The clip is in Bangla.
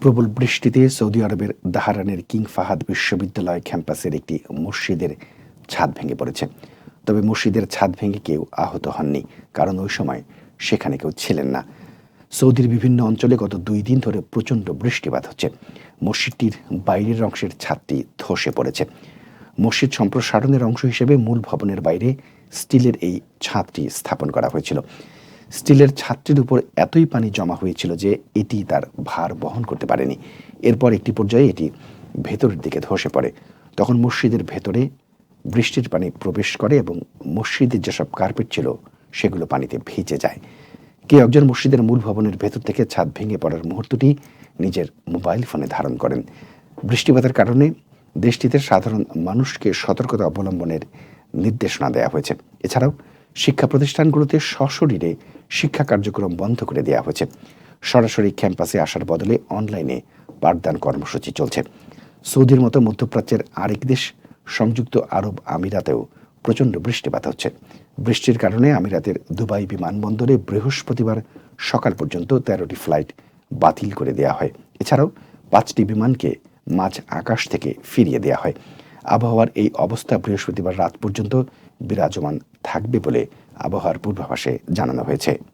প্রবল বৃষ্টিতে সৌদি আরবের দাহারানের কিং ফাহাদ বিশ্ববিদ্যালয় ক্যাম্পাসের একটি মসজিদের ছাদ ভেঙে পড়েছে। তবে মসজিদের ছাদ ভেঙে কেউ আহত হননি, কারণ ওই সময় সেখানে কেউ ছিলেন না। সৌদির বিভিন্ন অঞ্চলে গত দুই দিন ধরে প্রচণ্ড বৃষ্টিপাত হচ্ছে। মসজিদটির বাইরের অংশের ছাদটি ধসে পড়েছে। মসজিদ সম্প্রসারণের অংশ হিসেবে মূল ভবনের বাইরে স্টিলের এই ছাদটি স্থাপন করা হয়েছিল। স্টিলের ছাদটির উপর এতই পানি জমা হয়েছিল যে এটি তার ভার বহন করতে পারেনি। এরপর একটি পর্যায়ে এটি ভেতরের দিকে ধসে পড়ে। তখন মসজিদের ভেতরে বৃষ্টির পানি প্রবেশ করে এবং মসজিদের যেসব কার্পেট ছিল, সেগুলো পানিতে ভিজে যায়। কেউ একজন মসজিদের মূল ভবনের ভেতর থেকে ছাদ ভেঙে পড়ার মুহূর্তটি নিজের মোবাইল ফোনে ধারণ করেন। বৃষ্টিপাতের কারণে দেশটিতে সাধারণ মানুষকে সতর্কতা অবলম্বনের নির্দেশনা দেওয়া হয়েছে। এছাড়াও শিক্ষা প্রতিষ্ঠানগুলোতে সশরীরে শিক্ষা কার্যক্রম বন্ধ করে দেওয়া হয়েছে। সরাসরি ক্যাম্পাসে আসার বদলে অনলাইনে পাঠদান কর্মসূচি চলছে। সৌদির মতো মধ্যপ্রাচ্যের আরেক দেশ সংযুক্ত আরব আমিরাতেও প্রচণ্ড বৃষ্টিপাত হচ্ছে। বৃষ্টির কারণে আমিরাতের দুবাই বিমানবন্দরে বৃহস্পতিবার সকাল পর্যন্ত তেরোটি ফ্লাইট বাতিল করে দেওয়া হয়। এছাড়াও পাঁচটি বিমানকে মাঝ আকাশ থেকে ফিরিয়ে দেওয়া হয়। আবহাওয়ার এই অবস্থা বৃহস্পতিবার রাত পর্যন্ত বিরাজমান থাকবে বলে আবহাওয়ার পূর্বাভাসে জানানো হয়েছে।